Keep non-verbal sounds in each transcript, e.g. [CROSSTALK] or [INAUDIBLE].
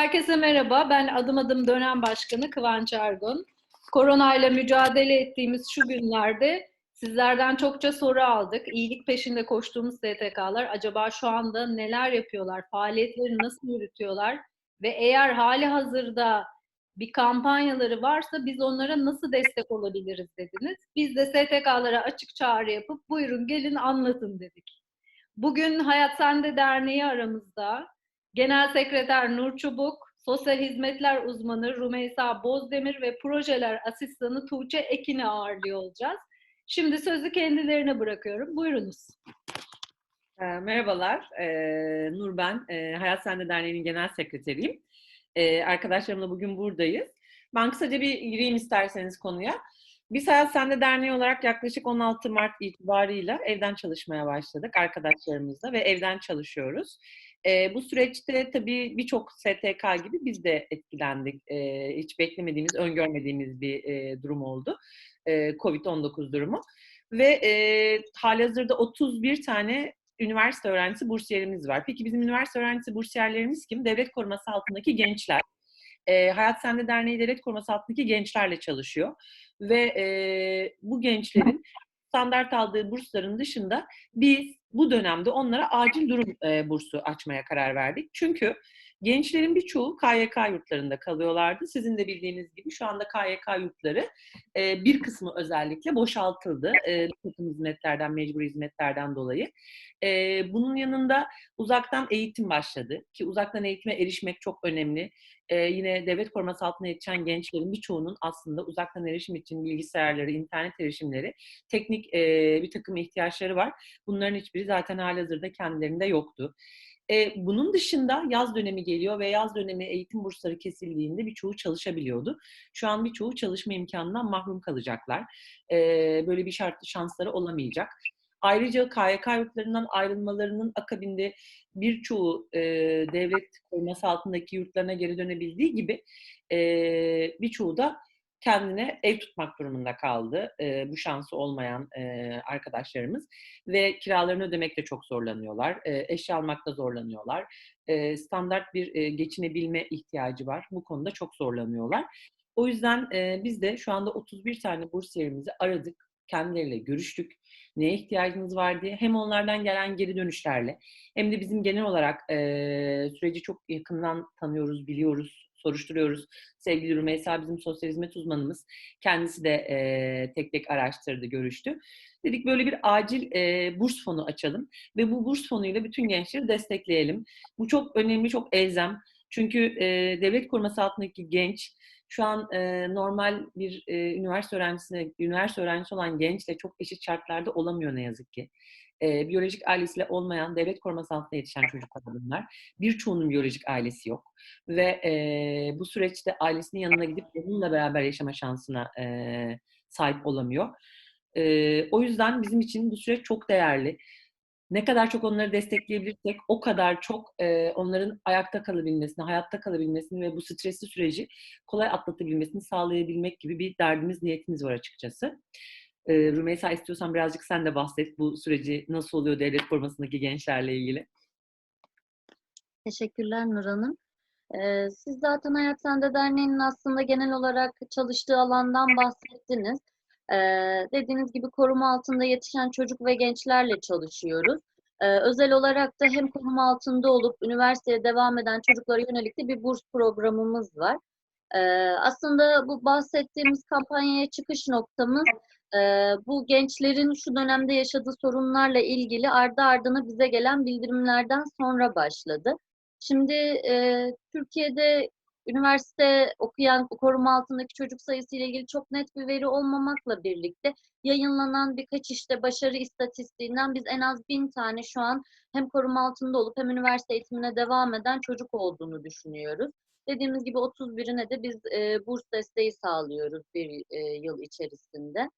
Herkese merhaba. Ben adım adım dönem başkanı Kıvanç Ergun. Koronayla mücadele ettiğimiz şu günlerde sizlerden çokça soru aldık. İyilik peşinde koştuğumuz STK'lar acaba şu anda neler yapıyorlar? Faaliyetleri nasıl yürütüyorlar? Ve eğer hali hazırda bir kampanyaları varsa biz onlara nasıl destek olabiliriz dediniz. Biz de STK'lara açık çağrı yapıp buyurun gelin anlatın dedik. Bugün Hayat Sende Derneği aramızda. Genel Sekreter Nur Çubuk, Sosyal Hizmetler Uzmanı Rumeysa Bozdemir ve Projeler Asistanı Tuğçe Ekin'i ağırlıyor olacağız. Şimdi sözü kendilerine bırakıyorum. Buyurunuz. E, merhabalar, e, Nur ben. E, Hayat Sende Derneği'nin genel sekreteriyim. Arkadaşlarımla bugün buradayız. Ben kısaca bir gireyim isterseniz konuya. Biz Hayat Sende Derneği olarak yaklaşık 16 Mart itibarıyla evden çalışmaya başladık arkadaşlarımızla ve evden çalışıyoruz. E, bu süreçte tabii birçok STK gibi biz de etkilendik. E, hiç beklemediğimiz, öngörmediğimiz bir e, durum oldu. E, Covid-19 durumu. Ve e, halihazırda 31 tane üniversite öğrencisi bursiyerimiz var. Peki bizim üniversite öğrencisi bursiyerlerimiz kim? Devlet koruması altındaki gençler. E, Hayat Sende Derneği devlet koruması altındaki gençlerle çalışıyor. Ve e, bu gençlerin standart aldığı bursların dışında biz bu dönemde onlara acil durum e, bursu açmaya karar verdik. Çünkü gençlerin birçoğu KYK yurtlarında kalıyorlardı. Sizin de bildiğiniz gibi şu anda KYK yurtları e, bir kısmı özellikle boşaltıldı. E, hizmetlerden, mecbur hizmetlerden dolayı. E, bunun yanında uzaktan eğitim başladı. Ki uzaktan eğitime erişmek çok önemli. E, yine devlet koruması altına yetişen gençlerin birçoğunun aslında uzaktan erişim için bilgisayarları, internet erişimleri, teknik e, bir takım ihtiyaçları var. Bunların hiçbiri zaten halihazırda kendilerinde yoktu. E, bunun dışında yaz dönemi geliyor ve yaz dönemi eğitim bursları kesildiğinde birçoğu çalışabiliyordu. Şu an birçoğu çalışma imkanından mahrum kalacaklar. E, böyle bir şart, şansları olamayacak. Ayrıca KYK yurtlarından ayrılmalarının akabinde birçoğu e, devlet koruması altındaki yurtlarına geri dönebildiği gibi e, birçoğu da kendine ev tutmak durumunda kaldı e, bu şansı olmayan e, arkadaşlarımız ve kiralarını ödemekte çok zorlanıyorlar, e, eşya almakta zorlanıyorlar, e, standart bir e, geçinebilme ihtiyacı var. Bu konuda çok zorlanıyorlar. O yüzden e, biz de şu anda 31 tane bursiyerimizi aradık, kendileriyle görüştük. Neye ihtiyacınız var diye hem onlardan gelen geri dönüşlerle hem de bizim genel olarak e, süreci çok yakından tanıyoruz, biliyoruz, soruşturuyoruz. Sevgili Rümeysa bizim sosyal hizmet uzmanımız. Kendisi de e, tek tek araştırdı, görüştü. Dedik böyle bir acil e, burs fonu açalım ve bu burs fonuyla bütün gençleri destekleyelim. Bu çok önemli, çok elzem. Çünkü e, devlet koruması altındaki genç şu an e, normal bir e, üniversite öğrencisine, üniversite öğrencisi olan gençle çok eşit şartlarda olamıyor ne yazık ki e, biyolojik ailesiyle olmayan devlet koruması altında yetişen çocuklar bunlar. Birçoğunun biyolojik ailesi yok. Ve e, bu süreçte ailesinin yanına gidip onunla beraber yaşama şansına e, sahip olamıyor. E, o yüzden bizim için bu süreç çok değerli. Ne kadar çok onları destekleyebilirsek o kadar çok e, onların ayakta kalabilmesini, hayatta kalabilmesini ve bu stresli süreci kolay atlatabilmesini sağlayabilmek gibi bir derdimiz, niyetimiz var açıkçası. E, Rümeysa istiyorsan birazcık sen de bahset bu süreci nasıl oluyor devlet korumasındaki gençlerle ilgili. Teşekkürler Nur Hanım. Ee, siz zaten Hayat Sende Derneği'nin aslında genel olarak çalıştığı alandan bahsettiniz. Ee, dediğiniz gibi koruma altında yetişen çocuk ve gençlerle çalışıyoruz. Ee, özel olarak da hem koruma altında olup üniversiteye devam eden çocuklara yönelik de bir burs programımız var. Ee, aslında bu bahsettiğimiz kampanyaya çıkış noktamız bu gençlerin şu dönemde yaşadığı sorunlarla ilgili ardı ardına bize gelen bildirimlerden sonra başladı. Şimdi e, Türkiye'de üniversite okuyan koruma altındaki çocuk sayısı ile ilgili çok net bir veri olmamakla birlikte yayınlanan birkaç işte başarı istatistiğinden biz en az bin tane şu an hem koruma altında olup hem üniversite eğitimine devam eden çocuk olduğunu düşünüyoruz. Dediğimiz gibi 31'ine de biz e, burs desteği sağlıyoruz bir e, yıl içerisinde.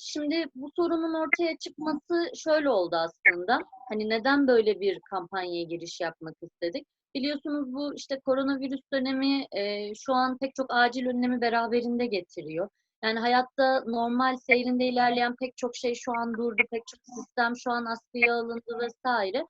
Şimdi bu sorunun ortaya çıkması şöyle oldu aslında. Hani neden böyle bir kampanyaya giriş yapmak istedik? Biliyorsunuz bu işte koronavirüs dönemi e, şu an pek çok acil önlemi beraberinde getiriyor. Yani hayatta normal seyrinde ilerleyen pek çok şey şu an durdu, pek çok sistem şu an askıya alındı vesaire.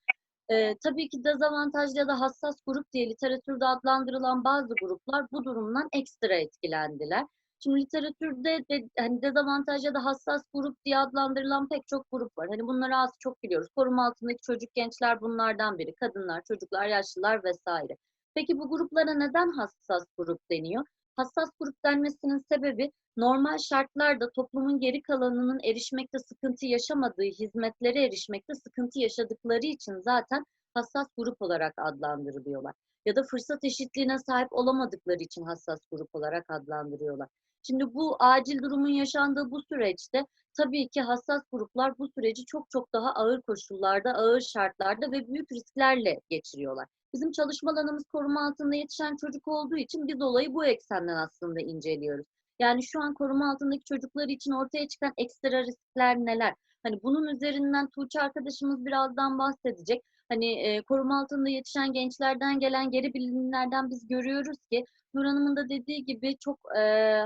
Ee, tabii ki dezavantajlı ya da hassas grup diye literatürde adlandırılan bazı gruplar bu durumdan ekstra etkilendiler. Şimdi literatürde de, hani dezavantaj da hassas grup diye adlandırılan pek çok grup var. Hani bunları az çok biliyoruz. Koruma altındaki çocuk gençler bunlardan biri. Kadınlar, çocuklar, yaşlılar vesaire. Peki bu gruplara neden hassas grup deniyor? Hassas grup denmesinin sebebi normal şartlarda toplumun geri kalanının erişmekte sıkıntı yaşamadığı hizmetlere erişmekte sıkıntı yaşadıkları için zaten hassas grup olarak adlandırılıyorlar. Ya da fırsat eşitliğine sahip olamadıkları için hassas grup olarak adlandırıyorlar. Şimdi bu acil durumun yaşandığı bu süreçte tabii ki hassas gruplar bu süreci çok çok daha ağır koşullarda, ağır şartlarda ve büyük risklerle geçiriyorlar. Bizim çalışma alanımız koruma altında yetişen çocuk olduğu için biz olayı bu eksenden aslında inceliyoruz. Yani şu an koruma altındaki çocuklar için ortaya çıkan ekstra riskler neler? Hani bunun üzerinden Tuğçe arkadaşımız birazdan bahsedecek. Hani e, koruma altında yetişen gençlerden gelen geri bildirimlerden biz görüyoruz ki Nur Hanım'ın da dediği gibi çok e,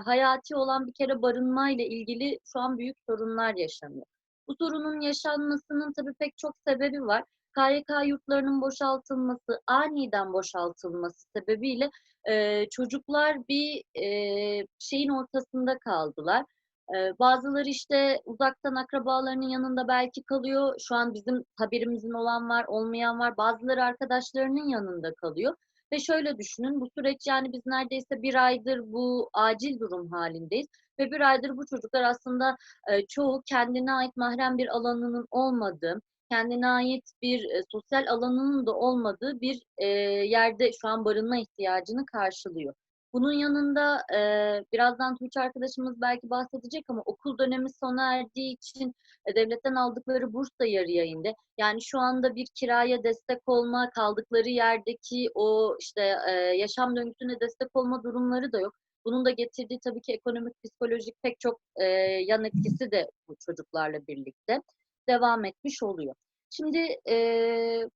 hayati olan bir kere barınma ile ilgili şu an büyük sorunlar yaşanıyor. Bu sorunun yaşanmasının tabii pek çok sebebi var. KYK yurtlarının boşaltılması, aniden boşaltılması sebebiyle e, çocuklar bir e, şeyin ortasında kaldılar. E, bazıları işte uzaktan akrabalarının yanında belki kalıyor. Şu an bizim haberimizin olan var, olmayan var. Bazıları arkadaşlarının yanında kalıyor. Ve şöyle düşünün, bu süreç yani biz neredeyse bir aydır bu acil durum halindeyiz. Ve bir aydır bu çocuklar aslında e, çoğu kendine ait mahrem bir alanının olmadığı, kendine ait bir e, sosyal alanının da olmadığı bir e, yerde şu an barınma ihtiyacını karşılıyor. Bunun yanında e, birazdan Tuğçe arkadaşımız belki bahsedecek ama okul dönemi sona erdiği için e, devletten aldıkları burs da yarıya indi. Yani şu anda bir kiraya destek olma, kaldıkları yerdeki o işte e, yaşam döngüsüne destek olma durumları da yok. Bunun da getirdiği tabii ki ekonomik, psikolojik pek çok e, yan etkisi de bu çocuklarla birlikte devam etmiş oluyor. Şimdi e,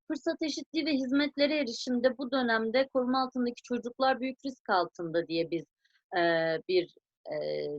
fırsat eşitliği ve hizmetlere erişimde bu dönemde koruma altındaki çocuklar büyük risk altında diye biz e, bir e,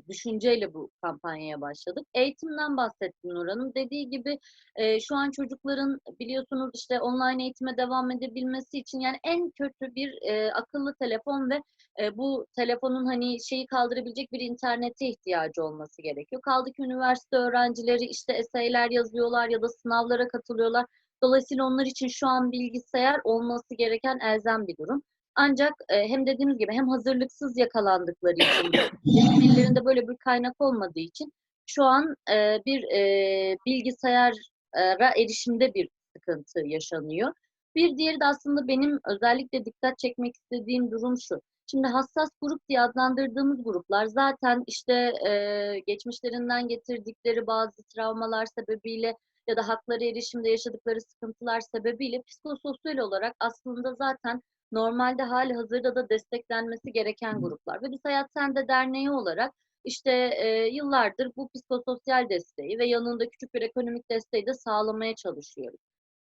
düşünceyle bu kampanyaya başladık. Eğitimden bahsettim Nur Hanım. Dediği gibi e, şu an çocukların biliyorsunuz işte online eğitime devam edebilmesi için yani en kötü bir e, akıllı telefon ve e, bu telefonun hani şeyi kaldırabilecek bir internete ihtiyacı olması gerekiyor. Kaldı ki üniversite öğrencileri işte eseyler yazıyorlar ya da sınavlara katılıyorlar. Dolayısıyla onlar için şu an bilgisayar olması gereken elzem bir durum. Ancak e, hem dediğimiz gibi hem hazırlıksız yakalandıkları için hem ellerinde böyle bir kaynak olmadığı için şu an e, bir e, bilgisayara erişimde bir sıkıntı yaşanıyor. Bir diğeri de aslında benim özellikle dikkat çekmek istediğim durum şu. Şimdi hassas grup diye adlandırdığımız gruplar zaten işte e, geçmişlerinden getirdikleri bazı travmalar sebebiyle ya da hakları erişimde yaşadıkları sıkıntılar sebebiyle psikososyal olarak aslında zaten normalde hali hazırda da desteklenmesi gereken gruplar. Ve biz Hayat Sende Derneği olarak işte e, yıllardır bu psikososyal desteği ve yanında küçük bir ekonomik desteği de sağlamaya çalışıyoruz.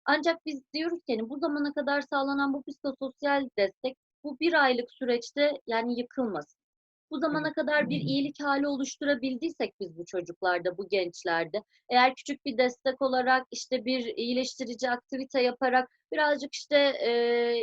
Ancak biz diyoruz ki hani bu zamana kadar sağlanan bu psikososyal destek bu bir aylık süreçte yani yıkılmasın. Bu zamana kadar bir iyilik hali oluşturabildiysek biz bu çocuklarda, bu gençlerde, eğer küçük bir destek olarak işte bir iyileştirici aktivite yaparak birazcık işte e,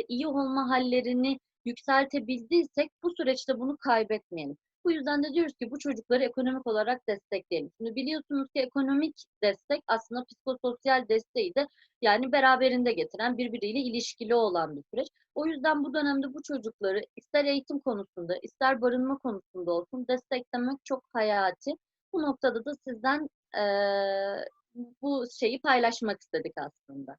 iyi olma hallerini yükseltebildiysek bu süreçte bunu kaybetmeyelim. Bu yüzden de diyoruz ki bu çocukları ekonomik olarak destekleyelim. Şimdi biliyorsunuz ki ekonomik destek aslında psikososyal desteği de yani beraberinde getiren birbiriyle ilişkili olan bir süreç. O yüzden bu dönemde bu çocukları ister eğitim konusunda ister barınma konusunda olsun desteklemek çok hayati. Bu noktada da sizden e, bu şeyi paylaşmak istedik aslında.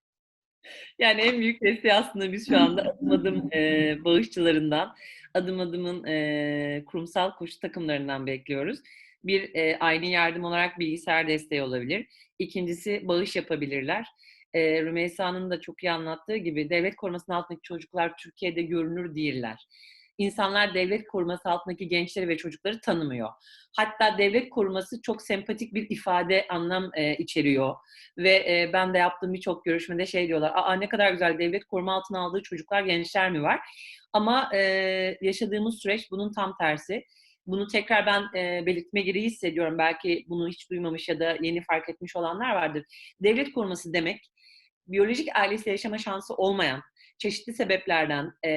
Yani en büyük desteği aslında biz şu anda adım adım [LAUGHS] e, bağışçılarından, adım adımın e, kurumsal koşu takımlarından bekliyoruz. Bir e, aynı yardım olarak bilgisayar desteği olabilir. İkincisi bağış yapabilirler. E, Rümeysa'nın da çok iyi anlattığı gibi devlet korumasının altındaki çocuklar Türkiye'de görünür değiller. İnsanlar devlet koruması altındaki gençleri ve çocukları tanımıyor. Hatta devlet koruması çok sempatik bir ifade anlam e, içeriyor. Ve e, ben de yaptığım birçok görüşmede şey diyorlar. Aa ne kadar güzel devlet koruma altına aldığı çocuklar, gençler mi var? Ama e, yaşadığımız süreç bunun tam tersi. Bunu tekrar ben e, belirtme gereği hissediyorum. Belki bunu hiç duymamış ya da yeni fark etmiş olanlar vardır. Devlet koruması demek biyolojik ailesi yaşama şansı olmayan, çeşitli sebeplerden e,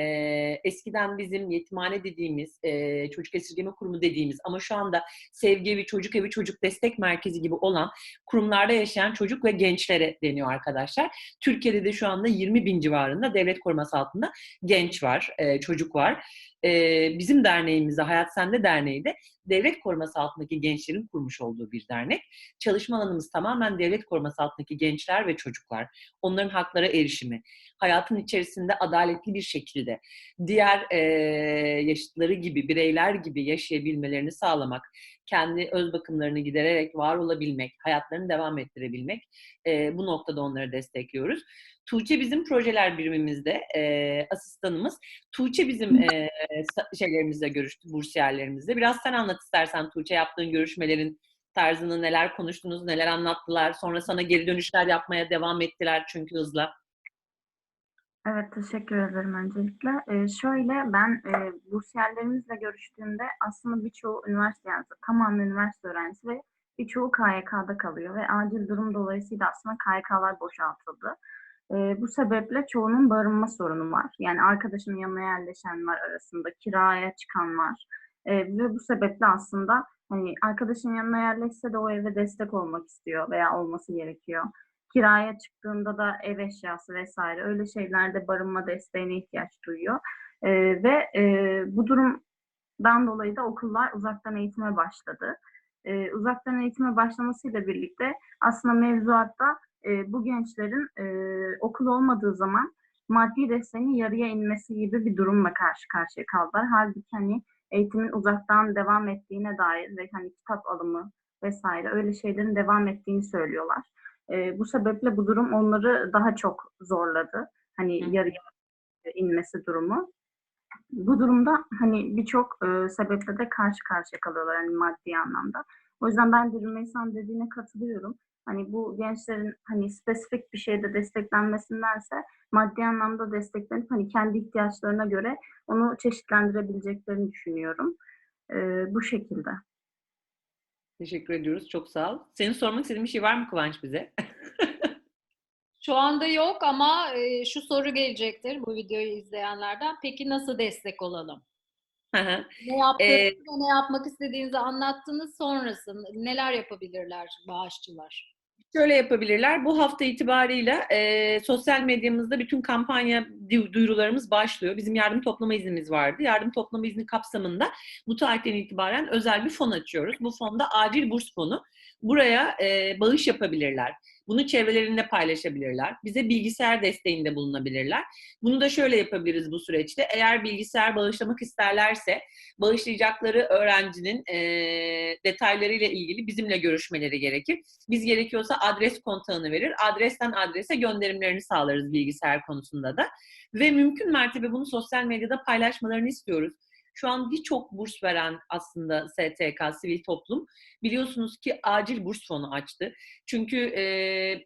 eskiden bizim yetimhane dediğimiz, e, çocuk esirgeme kurumu dediğimiz ama şu anda sevgi evi, çocuk evi, çocuk destek merkezi gibi olan kurumlarda yaşayan çocuk ve gençlere deniyor arkadaşlar. Türkiye'de de şu anda 20 bin civarında devlet koruması altında genç var, e, çocuk var. Bizim derneğimizde, Hayat Sende Derneği de devlet koruması altındaki gençlerin kurmuş olduğu bir dernek. Çalışma alanımız tamamen devlet koruması altındaki gençler ve çocuklar. Onların haklara erişimi, hayatın içerisinde adaletli bir şekilde diğer e, yaşıtları gibi, bireyler gibi yaşayabilmelerini sağlamak, kendi öz bakımlarını gidererek var olabilmek, hayatlarını devam ettirebilmek, e, bu noktada onları destekliyoruz. Tuğçe bizim projeler birimimizde e, asistanımız. Tuğçe bizim e, şeylerimizle görüştü, bursiyerlerimizle. Biraz sen anlat istersen Tuğçe yaptığın görüşmelerin tarzını, neler konuştunuz, neler anlattılar. Sonra sana geri dönüşler yapmaya devam ettiler çünkü hızla. Evet, teşekkür ederim öncelikle. Ee, şöyle, ben e, bursiyerlerimizle görüştüğümde aslında birçoğu üniversite, yani tamamen üniversite öğrencisi ve birçoğu KYK'da kalıyor ve acil durum dolayısıyla aslında KYK'lar boşaltıldı. Ee, bu sebeple çoğunun barınma sorunu var. Yani arkadaşının yanına yerleşen var arasında, kiraya çıkan var. Ee, ve bu sebeple aslında hani arkadaşın yanına yerleşse de o eve destek olmak istiyor veya olması gerekiyor kiraya çıktığında da ev eşyası vesaire öyle şeylerde barınma desteğine ihtiyaç duyuyor. Ee, ve e, bu durumdan dolayı da okullar uzaktan eğitime başladı. Ee, uzaktan eğitime başlamasıyla birlikte aslında mevzuatta e, bu gençlerin e, okul olmadığı zaman maddi desteğinin yarıya inmesi gibi bir durumla karşı karşıya kaldılar. Halbuki hani eğitimin uzaktan devam ettiğine dair ve hani kitap alımı vesaire öyle şeylerin devam ettiğini söylüyorlar. E, bu sebeple bu durum onları daha çok zorladı. Hani yarıya inmesi durumu. Bu durumda hani birçok e, sebeple de karşı karşıya kalıyorlar hani maddi anlamda. O yüzden ben de Rümeysan dediğine katılıyorum. Hani bu gençlerin hani spesifik bir şeyde desteklenmesindense maddi anlamda desteklenip hani kendi ihtiyaçlarına göre onu çeşitlendirebileceklerini düşünüyorum. E, bu şekilde. Teşekkür ediyoruz. Çok sağ ol. Senin sormak istediğin bir şey var mı Kıvanç bize? [LAUGHS] Şu anda yok ama e, şu soru gelecektir bu videoyu izleyenlerden. Peki nasıl destek olalım? Ne yaptığınızı Ee, ne yapmak istediğinizi anlattınız. Sonrası neler yapabilirler bağışçılar? Şöyle yapabilirler. Bu hafta itibarıyla e, sosyal medyamızda bütün kampanya du- duyurularımız başlıyor. Bizim yardım toplama iznimiz vardı. Yardım toplama izni kapsamında bu tarihten itibaren özel bir fon açıyoruz. Bu fonda acil burs fonu. Buraya e, bağış yapabilirler. Bunu çevrelerinde paylaşabilirler. Bize bilgisayar desteğinde bulunabilirler. Bunu da şöyle yapabiliriz bu süreçte. Eğer bilgisayar bağışlamak isterlerse bağışlayacakları öğrencinin e, detaylarıyla ilgili bizimle görüşmeleri gerekir. Biz gerekiyorsa adres kontağını verir. Adresten adrese gönderimlerini sağlarız bilgisayar konusunda da. Ve mümkün mertebe bunu sosyal medyada paylaşmalarını istiyoruz. Şu an birçok burs veren aslında STK, sivil toplum biliyorsunuz ki acil burs fonu açtı. Çünkü e,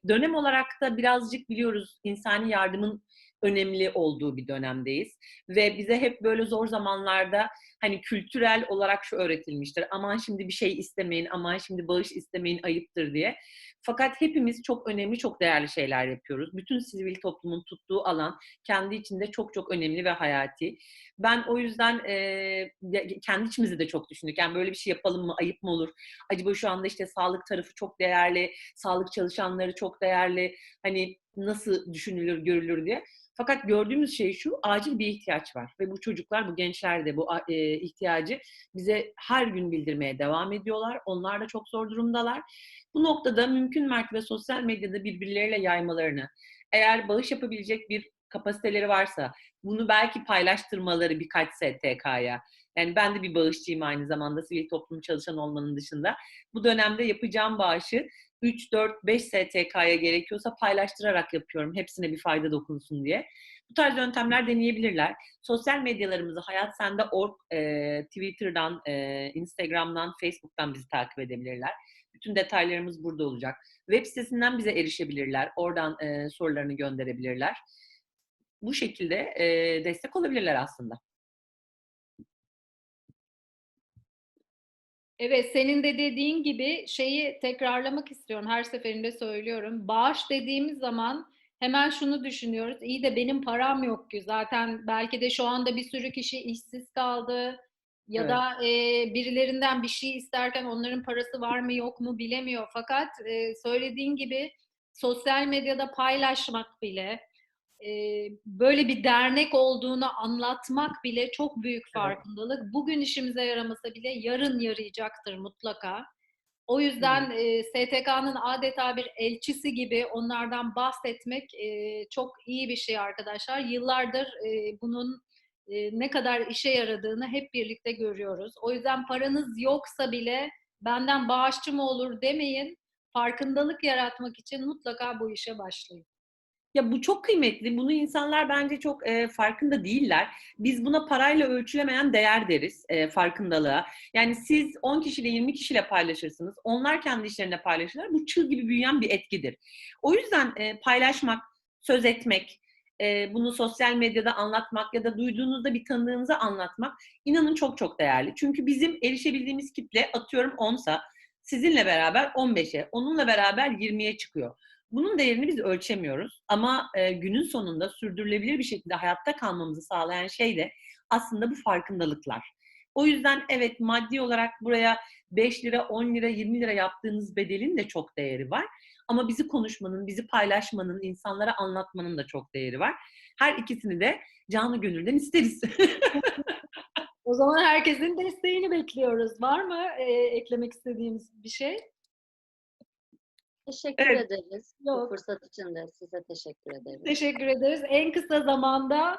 dönem olarak da birazcık biliyoruz insani yardımın önemli olduğu bir dönemdeyiz. Ve bize hep böyle zor zamanlarda hani kültürel olarak şu öğretilmiştir. Aman şimdi bir şey istemeyin, aman şimdi bağış istemeyin ayıptır diye. Fakat hepimiz çok önemli, çok değerli şeyler yapıyoruz. Bütün sivil toplumun tuttuğu alan kendi içinde çok çok önemli ve hayati. Ben o yüzden e, kendi içimizde de çok düşündük. Yani böyle bir şey yapalım mı, ayıp mı olur? Acaba şu anda işte sağlık tarafı çok değerli, sağlık çalışanları çok değerli. Hani nasıl düşünülür, görülür diye. Fakat gördüğümüz şey şu, acil bir ihtiyaç var. Ve bu çocuklar, bu gençler de bu e, ihtiyacı bize her gün bildirmeye devam ediyorlar. Onlar da çok zor durumdalar. Bu noktada mümkün mertebe sosyal medyada birbirleriyle yaymalarını, eğer bağış yapabilecek bir kapasiteleri varsa, bunu belki paylaştırmaları birkaç STK'ya, yani ben de bir bağışçıyım aynı zamanda sivil toplum çalışan olmanın dışında. Bu dönemde yapacağım bağışı 3, 4, 5 STK'ya gerekiyorsa paylaştırarak yapıyorum. Hepsine bir fayda dokunsun diye. Bu tarz yöntemler deneyebilirler. Sosyal medyalarımızı Hayat Sende org, e, Twitter'dan, e, Instagram'dan, Facebook'tan bizi takip edebilirler. Bütün detaylarımız burada olacak. Web sitesinden bize erişebilirler. Oradan e, sorularını gönderebilirler. Bu şekilde e, destek olabilirler aslında. Evet, senin de dediğin gibi şeyi tekrarlamak istiyorum. Her seferinde söylüyorum. Bağış dediğimiz zaman hemen şunu düşünüyoruz. İyi de benim param yok ki. Zaten belki de şu anda bir sürü kişi işsiz kaldı. Ya Evet. da e, birilerinden bir şey isterken onların parası var mı yok mu bilemiyor. Fakat e, söylediğin gibi sosyal medyada paylaşmak bile, böyle bir dernek olduğunu anlatmak bile çok büyük farkındalık. Bugün işimize yaramasa bile yarın yarayacaktır mutlaka. O yüzden e, STK'nın adeta bir elçisi gibi onlardan bahsetmek e, çok iyi bir şey arkadaşlar. Yıllardır e, bunun e, ne kadar işe yaradığını hep birlikte görüyoruz. O yüzden paranız yoksa bile benden bağışçı mı olur demeyin. Farkındalık yaratmak için mutlaka bu işe başlayın. Ya bu çok kıymetli. Bunu insanlar bence çok e, farkında değiller. Biz buna parayla ölçülemeyen değer deriz e, farkındalığa. Yani siz 10 kişiyle 20 kişiyle paylaşırsınız. Onlar kendi işlerinde paylaşırlar. Bu çığ gibi büyüyen bir etkidir. O yüzden e, paylaşmak, söz etmek, e, bunu sosyal medyada anlatmak ya da duyduğunuzda bir tanıdığınıza anlatmak inanın çok çok değerli. Çünkü bizim erişebildiğimiz kitle atıyorum 10'sa sizinle beraber 15'e, onunla beraber 20'ye çıkıyor. Bunun değerini biz ölçemiyoruz ama e, günün sonunda sürdürülebilir bir şekilde hayatta kalmamızı sağlayan şey de aslında bu farkındalıklar. O yüzden evet maddi olarak buraya 5 lira, 10 lira, 20 lira yaptığınız bedelin de çok değeri var. Ama bizi konuşmanın, bizi paylaşmanın, insanlara anlatmanın da çok değeri var. Her ikisini de canı gönülden isteriz. [LAUGHS] O zaman herkesin desteğini bekliyoruz. Var mı e, eklemek istediğimiz bir şey? Teşekkür Evet. ederiz. Bu Yok. fırsat için de size teşekkür ederiz. Teşekkür ederiz. En kısa zamanda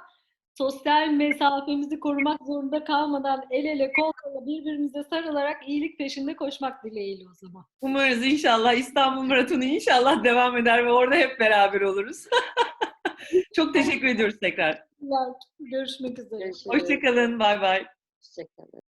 sosyal mesafemizi korumak zorunda kalmadan el ele kol kola birbirimize sarılarak iyilik peşinde koşmak dileğiyle o zaman. Umarız inşallah İstanbul Maratonu inşallah devam eder ve orada hep beraber oluruz. [LAUGHS] çok teşekkür ediyoruz tekrar. Görüşmek üzere. Görüşürüz. Hoşçakalın, bay bay. Hoşçakalın.